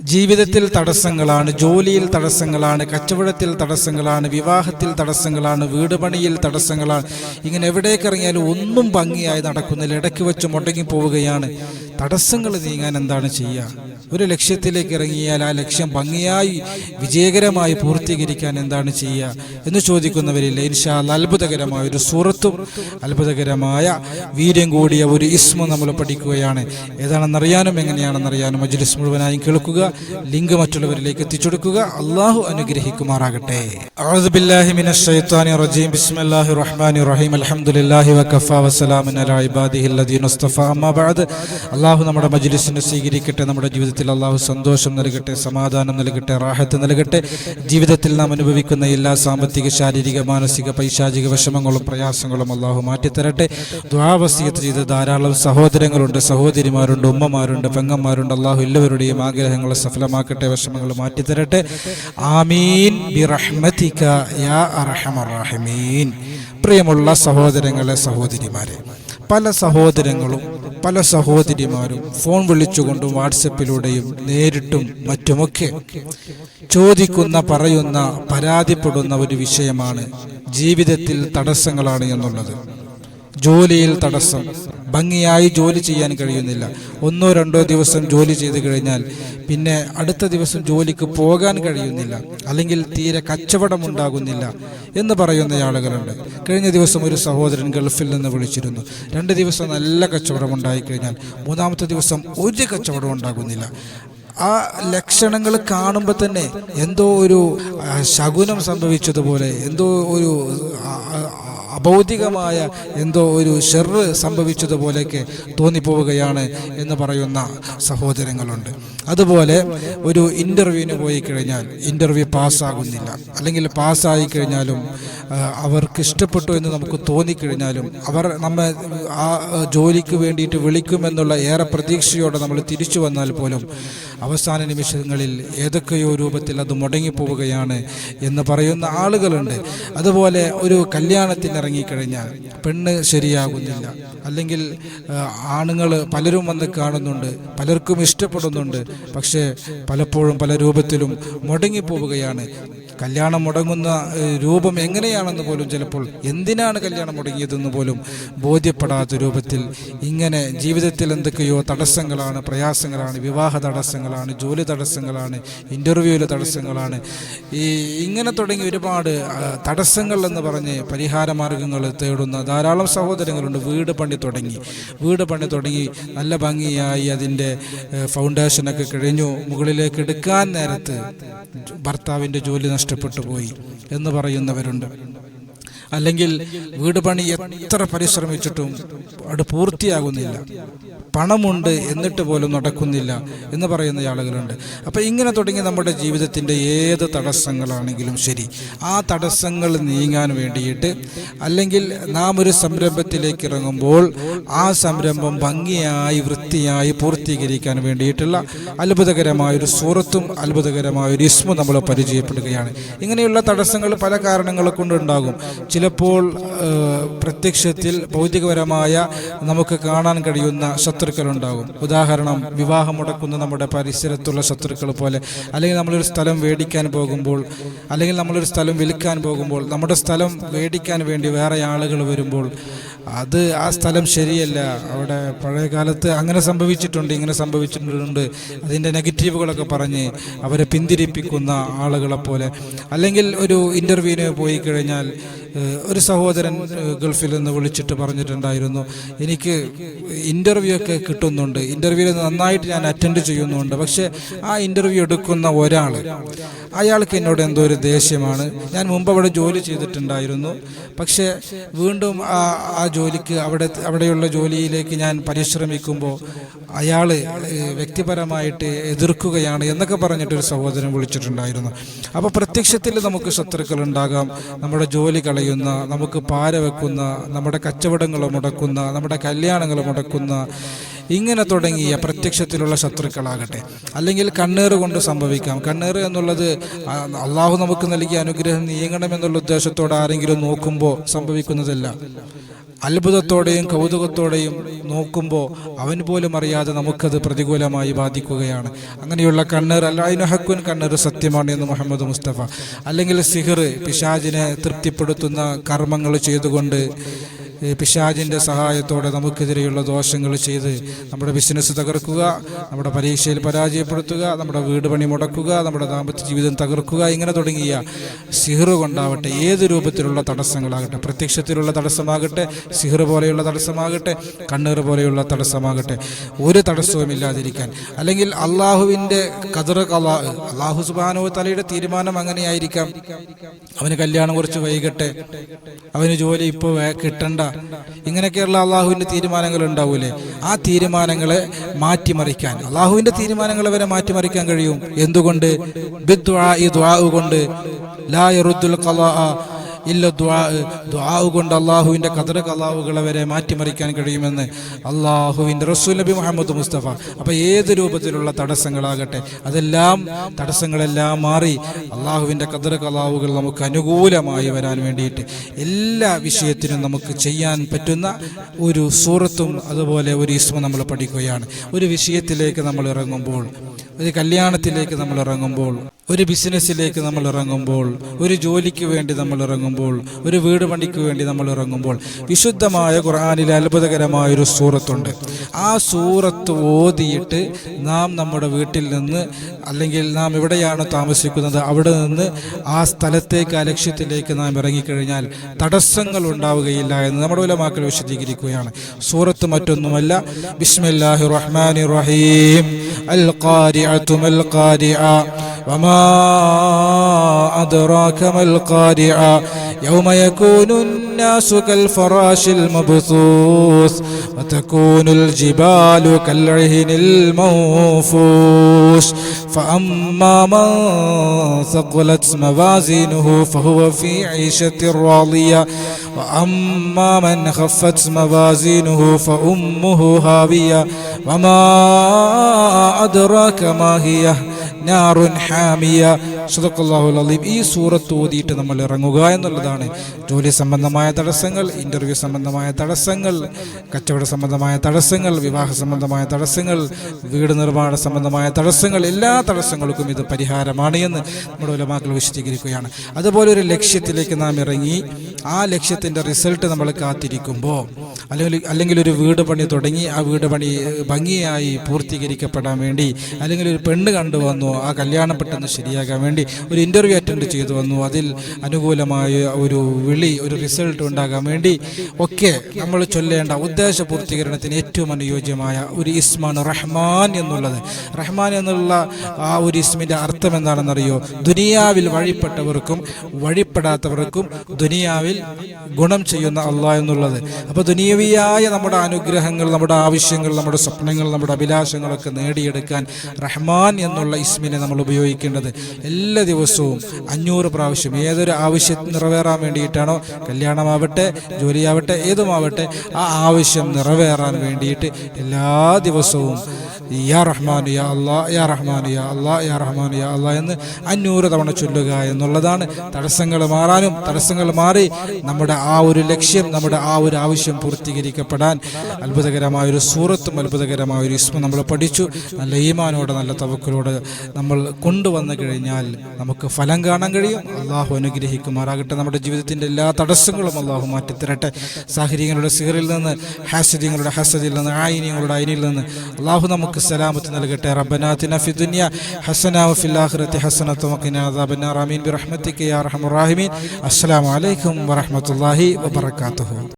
ജീവിതത്തിൽ തടസ്സങ്ങളാണ് ജോലിയിൽ തടസ്സങ്ങളാണ് കച്ചവടത്തിൽ തടസ്സങ്ങളാണ് വിവാഹത്തിൽ തടസ്സങ്ങളാണ് വീട് പണിയിൽ തടസ്സങ്ങളാണ്. ഇങ്ങനെ എവിടേക്ക് ഇറങ്ങിയാലും ഒന്നും ഭംഗിയായി നടക്കുന്നില്ല. ഇടയ്ക്ക് വെച്ച് മുടങ്ങി പോവുകയാണ് തടസ്സങ്ങൾ നീങ്ങാൻ എന്താണ് ചെയ്യുക ഒരു ലക്ഷ്യത്തിലേക്ക് ഇറങ്ങിയാൽ ആ ലക്ഷ്യം ഭംഗിയായി വിജയകരമായി പൂർത്തീകരിക്കാൻ എന്താണ് ചെയ്യുക എന്ന് ചോദിക്കുന്നവരില്ല ഇൻഷാ അത്ഭുതകരമായ ഒരു സുഹൃത്തും അത്ഭുതകരമായ വീര്യം കൂടിയ ഒരു ഇസ്മ നമ്മൾ പഠിക്കുകയാണ്. ഏതാണെന്നറിയാനും എങ്ങനെയാണെന്നറിയാനും മജ്ലിസ് മുഴുവനായും കേൾക്കുക ലിങ്ക് മറ്റുള്ളവരിലേക്ക് എത്തിച്ചെടുക്കുക. അള്ളാഹു അനുഗ്രഹിക്കുമാറാകട്ടെ. ബിസ്മില്ലാഹി റഹീം. അലാ ഇബാദിഹി അള്ളാഹു നമ്മുടെ മജ്ലിസിനെ സ്വീകരിക്കട്ടെ നമ്മുടെ ജീവിതത്തിൽ അള്ളാഹു സന്തോഷം നൽകട്ടെ സമാധാനം നൽകട്ടെ റാഹത്ത് നൽകട്ടെ. ജീവിതത്തിൽ നാം അനുഭവിക്കുന്ന എല്ലാ സാമ്പത്തിക ശാരീരിക മാനസിക പൈശാചിക വിഷമങ്ങളും പ്രയാസങ്ങളും അള്ളാഹു മാറ്റിത്തരട്ടെ. ദ്വാവസ്യത്ത് ചെയ്ത ധാരാളം സഹോദരങ്ങളുണ്ട് സഹോദരിമാരുണ്ട് ഉമ്മമാരുണ്ട് പെങ്ങന്മാരുണ്ട്. അള്ളാഹു എല്ലാവരുടെയും ആഗ്രഹങ്ങളെ സഫലമാക്കട്ടെ വിഷമങ്ങൾ മാറ്റിത്തരട്ടെ. ആമീൻ. ബിറഹ്മതിക യാ പ്രിയമുള്ള സഹോദരങ്ങളെ സഹോദരിമാരെ പല സഹോദരങ്ങളും പല സഹോദരിമാരും ഫോൺ വിളിച്ചുകൊണ്ടും വാട്സപ്പിലൂടെയും നേരിട്ടും മറ്റുമൊക്കെ ചോദിക്കുന്ന പറയുന്ന പരാതിപ്പെടുന്ന ഒരു വിഷയമാണ് ജീവിതത്തിൽ തടസ്സങ്ങളാണ് എന്നുള്ളത്. ജോലിയിൽ തടസ്സം. ഭംഗിയായി ജോലി ചെയ്യാൻ കഴിയുന്നില്ല. ഒന്നോ രണ്ടോ ദിവസം ജോലി ചെയ്ത് കഴിഞ്ഞാൽ പിന്നെ അടുത്ത ദിവസം ജോലിക്ക് പോകാൻ കഴിയുന്നില്ല. അല്ലെങ്കിൽ തീരെ കച്ചവടം ഉണ്ടാകുന്നില്ല എന്ന് പറയുന്ന ആളുകളുണ്ട്. കഴിഞ്ഞ ദിവസം ഒരു സഹോദരൻ ഗൾഫിൽ നിന്ന് വിളിച്ചിരുന്നു. രണ്ട് ദിവസം നല്ല കച്ചവടം ഉണ്ടായിക്കഴിഞ്ഞാൽ മൂന്നാമത്തെ ദിവസം ഒരു കച്ചവടം ഉണ്ടാകുന്നില്ല. ആ ലക്ഷണങ്ങൾ കാണുമ്പോൾ തന്നെ എന്തോ ഒരു ശകുനം സംഭവിച്ചതുപോലെ എന്തോ ഒരു അഭൗതികമായ എന്തോ ഒരു ഷെറ് സംഭവിച്ചതുപോലെയൊക്കെ തോന്നിപ്പോവുകയാണ് എന്ന് പറയുന്ന സഹോദരങ്ങളുണ്ട്. അതുപോലെ ഒരു ഇന്റർവ്യൂവിന് പോയി കഴിഞ്ഞാൽ ഇന്റർവ്യൂ പാസ്സാകുന്നില്ല. അല്ലെങ്കിൽ പാസ്സായി കഴിഞ്ഞാലും അവർക്ക് ഇഷ്ടപ്പെട്ടു എന്ന് നമുക്ക് തോന്നിക്കഴിഞ്ഞാലും അവർ നമ്മെ ആ ജോലിക്ക് വേണ്ടിയിട്ട് വിളിക്കുമെന്നുള്ള ഏറെ പ്രതീക്ഷയോടെ നമ്മൾ തിരിച്ചു വന്നാൽ പോലും അവസാന നിമിഷങ്ങളിൽ ഏതൊക്കെയോ രൂപത്തിൽ അത് മുടങ്ങിപ്പോവുകയാണ് എന്ന് പറയുന്ന ആളുകളുണ്ട്. അതുപോലെ ഒരു കല്യാണത്തിന് ഇറങ്ങിക്കഴിഞ്ഞാൽ പെണ്ണ് ശരിയാകുന്നില്ല. അല്ലെങ്കിൽ ആണുങ്ങൾ പലരും വന്ന് കാണുന്നുണ്ട് പലർക്കും ഇഷ്ടപ്പെടുന്നുണ്ട് പക്ഷേ പലപ്പോഴും പല രൂപത്തിലും മുടങ്ങിപ്പോവുകയാണ്. കല്യാണം മുടങ്ങുന്ന രൂപം എങ്ങനെയാണെന്ന് പോലും ചിലപ്പോൾ എന്തിനാണ് കല്യാണം മുടങ്ങിയതെന്ന് പോലും ബോധ്യപ്പെടാത്ത രൂപത്തിൽ ഇങ്ങനെ ജീവിതത്തിൽ എന്തൊക്കെയോ തടസ്സങ്ങളാണ് പ്രയാസങ്ങളാണ് വിവാഹ തടസ്സങ്ങളാണ് ജോലി തടസ്സങ്ങളാണ് ഇന്റർവ്യൂവിലെ തടസ്സങ്ങളാണ്. ഈ ഇങ്ങനെ തുടങ്ങി ഒരുപാട് തടസ്സങ്ങൾ എന്ന് പറഞ്ഞ് പരിഹാര മാർഗങ്ങൾ തേടുന്ന ധാരാളം സഹോദരങ്ങളുണ്ട്. വീട് പണി തുടങ്ങി. വീട് പണി തുടങ്ങി. നല്ല ഭംഗിയായി അതിന്റെ ഫൗണ്ടേഷനൊക്കെ കഴിഞ്ഞു. മുകളിലേക്ക് എടുക്കാൻ നേരത്ത് ഭർത്താവിന്റെ ജോലി നഷ്ടപ്പെട്ടു പോയി എന്ന് പറയുന്നവരുണ്ട്. അല്ലെങ്കിൽ വീട് പണി എത്ര പരിശ്രമിച്ചിട്ടും അത് പൂർത്തിയാകുന്നില്ല. പണമുണ്ട് എന്നിട്ട് പോലും നടക്കുന്നില്ല എന്ന് പറയുന്ന ആളുകളുണ്ട്. അപ്പം ഇങ്ങനെ തുടങ്ങി നമ്മുടെ ജീവിതത്തിന്റെ ഏത് തടസ്സങ്ങളാണെങ്കിലും ശരി ആ തടസ്സങ്ങൾ നീങ്ങാൻ വേണ്ടിയിട്ട് അല്ലെങ്കിൽ നാം ഒരു സംരംഭത്തിലേക്ക് ഇറങ്ങുമ്പോൾ ആ സംരംഭം ഭംഗിയായി വൃത്തിയായി പൂർത്തീകരിക്കാൻ വേണ്ടിയിട്ടുള്ള അത്ഭുതകരമായ ഒരു സൂറത്തും അത്ഭുതകരമായ ഒരു ഇസ്മു നമ്മൾ പരിചയപ്പെടുകയാണ്. ഇങ്ങനെയുള്ള തടസ്സങ്ങൾ പല കാരണങ്ങളെ കൊണ്ടുണ്ടാകും. ചിലപ്പോൾ പ്രത്യക്ഷത്തിൽ ഭൗതികപരമായ നമുക്ക് കാണാൻ കഴിയുന്ന ശത്രുക്കളുണ്ടാകും. ഉദാഹരണം വിവാഹം മുടക്കുന്ന നമ്മുടെ പരിസരത്തുള്ള ശത്രുക്കൾ പോലെ. അല്ലെങ്കിൽ നമ്മളൊരു സ്ഥലം മേടിക്കാൻ പോകുമ്പോൾ അല്ലെങ്കിൽ നമ്മളൊരു സ്ഥലം വിൽക്കാൻ പോകുമ്പോൾ നമ്മുടെ സ്ഥലം മേടിക്കാൻ വേണ്ടി വേറെ ആളുകൾ വരുമ്പോൾ അത് ആ സ്ഥലം ശരിയല്ല. അവിടെ പഴയ കാലത്ത് അങ്ങനെ സംഭവിച്ചിട്ടുണ്ട് ഇങ്ങനെ സംഭവിച്ചിട്ടുണ്ട്. അതിന്റെ നെഗറ്റീവുകളൊക്കെ പറഞ്ഞ് അവരെ പിന്തിരിപ്പിക്കുന്ന ആളുകളെപ്പോലെ. അല്ലെങ്കിൽ ഒരു ഇന്റർവ്യൂവിന് പോയി കഴിഞ്ഞാൽ ഒരു സഹോദരൻ ഗൾഫിൽ നിന്ന് വിളിച്ചിട്ട് പറഞ്ഞിട്ടുണ്ടായിരുന്നു എനിക്ക് ഇന്റർവ്യൂ ഒക്കെ കിട്ടുന്നുണ്ട്. ഇന്റർവ്യൂവിൽ നന്നായിട്ട് ഞാൻ അറ്റൻഡ് ചെയ്യുന്നുണ്ട്. പക്ഷേ ആ ഇന്റർവ്യൂ എടുക്കുന്ന ഒരാൾ അയാൾക്ക് എന്നോട് എന്തോ ഒരു ദേഷ്യമാണ്. ഞാൻ മുമ്പ് അവിടെ ജോലി ചെയ്തിട്ടുണ്ടായിരുന്നു. പക്ഷേ വീണ്ടും ആ ആ ജോലിക്ക് അവിടെ അവിടെയുള്ള ജോലിയിലേക്ക് ഞാൻ പരിശ്രമിക്കുമ്പോൾ അയാൾ വ്യക്തിപരമായിട്ട് എതിർക്കുകയാണ് എന്നൊക്കെ പറഞ്ഞിട്ടൊരു സഹോദരൻ വിളിച്ചിട്ടുണ്ടായിരുന്നു. അപ്പോൾ പ്രത്യക്ഷത്തിൽ നമുക്ക് ശത്രുക്കൾ ഉണ്ടാകാം. നമ്മുടെ ജോലി കളയുന്ന നമുക്ക് പാര വെക്കുന്ന നമ്മുടെ കച്ചവടങ്ങൾ മുടക്കുന്ന നമ്മുടെ കല്യാണങ്ങൾ മുടക്കുന്ന ഇങ്ങനെ തുടങ്ങിയ പ്രത്യക്ഷത്തിലുള്ള ശത്രുക്കളാകട്ടെ. അല്ലെങ്കിൽ കണ്ണേറ് കൊണ്ട് സംഭവിക്കാം. കണ്ണേറ് എന്നുള്ളത് അള്ളാഹു നമുക്ക് നൽകിയ അനുഗ്രഹം നീങ്ങണമെന്നുള്ള ഉദ്ദേശത്തോടെ ആരെങ്കിലും നോക്കുമ്പോൾ സംഭവിക്കുന്നതല്ല. അത്ഭുതത്തോടെയും കൗതുകത്തോടെയും നോക്കുമ്പോൾ അവൻ പോലും അറിയാതെ നമുക്കത് പ്രതികൂലമായി ബാധിക്കുകയാണ്. അങ്ങനെയുള്ള കണ്ണീർ അല്ലായിനു ഹക്കുൻ കണ്ണീർ സത്യമാണ് എന്ന് മുഹമ്മദ് മുസ്തഫ. അല്ലെങ്കിൽ സിഹിർ പിശാജിനെ തൃപ്തിപ്പെടുത്തുന്ന കർമ്മങ്ങൾ ചെയ്തുകൊണ്ട് പിശാജിന്റെ സഹായത്തോടെ നമുക്കെതിരെയുള്ള ദോഷങ്ങൾ ചെയ്ത് നമ്മുടെ ബിസിനസ് തകർക്കുക നമ്മുടെ പരീക്ഷയിൽ പരാജയപ്പെടുത്തുക നമ്മുടെ വീട് പണി മുടക്കുക നമ്മുടെ ദാമ്പത്യ ജീവിതം തകർക്കുക ഇങ്ങനെ തുടങ്ങിയ സിഹറ് കൊണ്ടാവട്ടെ ഏത് രൂപത്തിലുള്ള തടസ്സങ്ങളാകട്ടെ പ്രത്യക്ഷത്തിലുള്ള തടസ്സമാകട്ടെ സിഹറു പോലെയുള്ള തടസ്സമാകട്ടെ കണ്ണീർ പോലെയുള്ള തടസ്സമാകട്ടെ ഒരു തടസ്സവും ഇല്ലാതിരിക്കാൻ. അല്ലെങ്കിൽ അള്ളാഹുവിന്റെ കതിർ കലാ അള്ളാഹു സുബാനോ തലയുടെ തീരുമാനം അങ്ങനെയായിരിക്കാം. അവന് കല്യാണം കുറച്ച് വൈകട്ടെ അവന് ജോലി ഇപ്പോൾ കിട്ടണ്ട. ഇങ്ങനെയൊക്കെയുള്ള അള്ളാഹുവിന്റെ തീരുമാനങ്ങൾ ഉണ്ടാവൂലേ ആ തീരുമാനങ്ങളെ മാറ്റിമറിക്കാൻ. അള്ളാഹുവിന്റെ തീരുമാനങ്ങൾ വരെ മാറ്റിമറിക്കാൻ കഴിയും. എന്തുകൊണ്ട്? കൊണ്ട്. ലാ യറുദ്ദുൽ ഖലാ. ഇല്ല ദുആ കൊണ്ട് അള്ളാഹുവിന്റെ കതർ കലാവുകളെ വരെ മാറ്റിമറിക്കാൻ കഴിയുമെന്ന് അള്ളാഹുവിന്റെ റസൂൽ നബി മുഹമ്മദ് മുസ്തഫ. അപ്പോൾ ഏത് രൂപത്തിലുള്ള തടസ്സങ്ങളാകട്ടെ അതെല്ലാം തടസ്സങ്ങളെല്ലാം മാറി അള്ളാഹുവിന്റെ കതർ കലാവുകൾ നമുക്ക് അനുകൂലമായി വരാൻ വേണ്ടിയിട്ട് എല്ലാ വിഷയത്തിനും നമുക്ക് ചെയ്യാൻ പറ്റുന്ന ഒരു സൂറത്തും അതുപോലെ ഒരു ഇസ്മ നമ്മൾ പഠിക്കുകയാണ്. ഒരു വിഷയത്തിലേക്ക് നമ്മൾ ഇറങ്ങുമ്പോൾ ഒരു കല്യാണത്തിലേക്ക് നമ്മൾ ഇറങ്ങുമ്പോൾ ഒരു ബിസിനസ്സിലേക്ക് നമ്മൾ ഇറങ്ങുമ്പോൾ ഒരു ജോലിക്ക് വേണ്ടി നമ്മൾ ഇറങ്ങുമ്പോൾ ഒരു വീട് പണിക്ക് വേണ്ടി നമ്മൾ ഇറങ്ങുമ്പോൾ വിശുദ്ധമായ ഖുർആാനിലെ അത്ഭുതകരമായൊരു സൂറത്തുണ്ട്. ആ സൂറത്ത് ഓതിയിട്ട് നാം നമ്മുടെ വീട്ടിൽ നിന്ന് അല്ലെങ്കിൽ നാം എവിടെയാണ് താമസിക്കുന്നത് അവിടെ നിന്ന് ആ സ്ഥലത്തേക്ക് ആ ലക്ഷ്യത്തിലേക്ക് നാം ഇറങ്ങിക്കഴിഞ്ഞാൽ തടസ്സങ്ങൾ ഉണ്ടാവുകയില്ല എന്ന് നമ്മുടെ ഉലമാക്കൾ വിശദീകരിക്കുകയാണ്. സൂറത്ത് മറ്റൊന്നുമല്ല. ബിസ്മില്ലാഹി റഹ്മാനി റഹീം. അൽ ഖാരിഅ. وما أدراك ما القارعة؟ يوم يكون الناس كالفراش المبثوث وتكون الجبال كالعهن المنفوش فأما من ثقلت موازينه فهو في عيشة راضية وأما من خفت موازينه فأمه هاوية وما أدراك ما هي നാറുൻ ഹാമിയ. സുദഖല്ലാഹുൽ അലീം ഈ സൂറത്ത് ഓതിയിട്ട് നമ്മൾ ഇറങ്ങുക എന്നുള്ളതാണ്. ജോലി സംബന്ധമായ തടസ്സങ്ങൾ ഇന്റർവ്യൂ സംബന്ധമായ തടസ്സങ്ങൾ കച്ചവട സംബന്ധമായ തടസ്സങ്ങൾ വിവാഹ സംബന്ധമായ തടസ്സങ്ങൾ വീട് നിർമ്മാണ സംബന്ധമായ തടസ്സങ്ങൾ എല്ലാ തടസ്സങ്ങൾക്കും ഇത് പരിഹാരമാണ് എന്ന് നമ്മുടെ ഉലമാക്കൾ വിശദീകരിക്കുകയാണ്. അതുപോലെ ഒരു ലക്ഷ്യത്തിലേക്ക് നാം ഇറങ്ങി ആ ലക്ഷ്യത്തിന്റെ റിസൾട്ട് നമ്മൾ കാത്തിരിക്കുമ്പോൾ അല്ലെങ്കിൽ അല്ലെങ്കിൽ ഒരു വീട് പണി തുടങ്ങി ആ വീട് പണി ഭംഗിയായി പൂർത്തീകരിക്കപ്പെടാൻ വേണ്ടി അല്ലെങ്കിൽ ഒരു പെണ്ണ് കണ്ടുവന്നു ആ കല്യാണം പെട്ടെന്ന് ശരിയാകാൻ വേണ്ടി ഒരു ഇന്റർവ്യൂ അറ്റൻഡ് ചെയ്തു വന്നു. അതിൽ അനുകൂലമായ ഒരു വിളി ഒരു റിസൾട്ട് ഉണ്ടാകാൻ വേണ്ടി ഒക്കെ നമ്മൾ ചൊല്ലേണ്ട ഉദ്ദേശ പൂർത്തീകരണത്തിന് ഏറ്റവും അനുയോജ്യമായ ഒരു ഇസ്മാണ് റഹ്മാൻ എന്നുള്ളത്. റഹ്മാൻ എന്നുള്ള ആ ഒരു ഇസ്മിന്റെ അർത്ഥം എന്താണെന്നറിയോ? ദുനിയാവിൽ വഴിപ്പെട്ടവർക്കും വഴിപ്പെടാത്തവർക്കും ദുനിയാവിൽ ഗുണം ചെയ്യുന്ന അള്ളാഹ് എന്നുള്ളത്. അപ്പോൾ ദുനിയവിയായ നമ്മുടെ അനുഗ്രഹങ്ങൾ നമ്മുടെ ആവശ്യങ്ങൾ നമ്മുടെ സ്വപ്നങ്ങൾ നമ്മുടെ അഭിലാഷങ്ങളൊക്കെ നേടിയെടുക്കാൻ റഹ്മാൻ എന്നുള്ള ഇസ്മിനെ നമ്മൾ ഉപയോഗിക്കേണ്ടത് എല്ലാ ദിവസവും അഞ്ഞൂറ് പ്രാവശ്യം ഏതൊരു ആവശ്യം നിറവേറാൻ വേണ്ടിയിട്ടാണോ കല്യാണമാവട്ടെ ജോലിയാവട്ടെ ഏതുമാവട്ടെ ആ ആവശ്യം നിറവേറാൻ വേണ്ടിയിട്ട് എല്ലാ ദിവസവും യാ റഹ്മാൻ യാ അള്ളാ യാ റഹ്മാൻ യാ അള്ളാ യാ റഹ്മാൻ യാ അള്ളാ എന്ന് അഞ്ഞൂറ് തവണ ചൊല്ലുക എന്നുള്ളതാണ് തടസ്സങ്ങൾ മാറാനും തടസ്സങ്ങൾ മാറി നമ്മുടെ ആ ഒരു ലക്ഷ്യം നമ്മുടെ ആ ഒരു ആവശ്യം പൂർത്തീകരിക്കപ്പെടാൻ അത്ഭുതകരമായൊരു സൂറത്തും അത്ഭുതകരമായൊരു ഇസ്മ നമ്മൾ പഠിച്ചു. നല്ല ഈമാനോടെ നല്ല തവക്കലോട് നമ്മൾ കൊണ്ടുവന്നു കഴിഞ്ഞാൽ നമുക്ക് ഫലം കാണാൻ കഴിയും. അള്ളാഹു അനുഗ്രഹിക്കുമാറാകട്ടെ. നമ്മുടെ ജീവിതത്തിന്റെ എല്ലാ തടസ്സങ്ങളും അള്ളാഹു മാറ്റിത്തരട്ടെ. സാഹചര്യങ്ങളുടെ സിഹറിൽ നിന്ന് ഹാസ്യങ്ങളുടെ ഹസദിൽ നിന്ന് ആയിനിയങ്ങളുടെ അയിനിൽ നിന്ന് അള്ളാഹു നമുക്ക് സലാമത്ത് നൽകട്ടെ. റബ്ബനാത്തിന ഫി ദുനിയ ഹസന റഹീമീൻ. അസ്സലാമു അലൈക്കും വറഹ്മത്തുള്ളാഹി വബറകാതുഹു.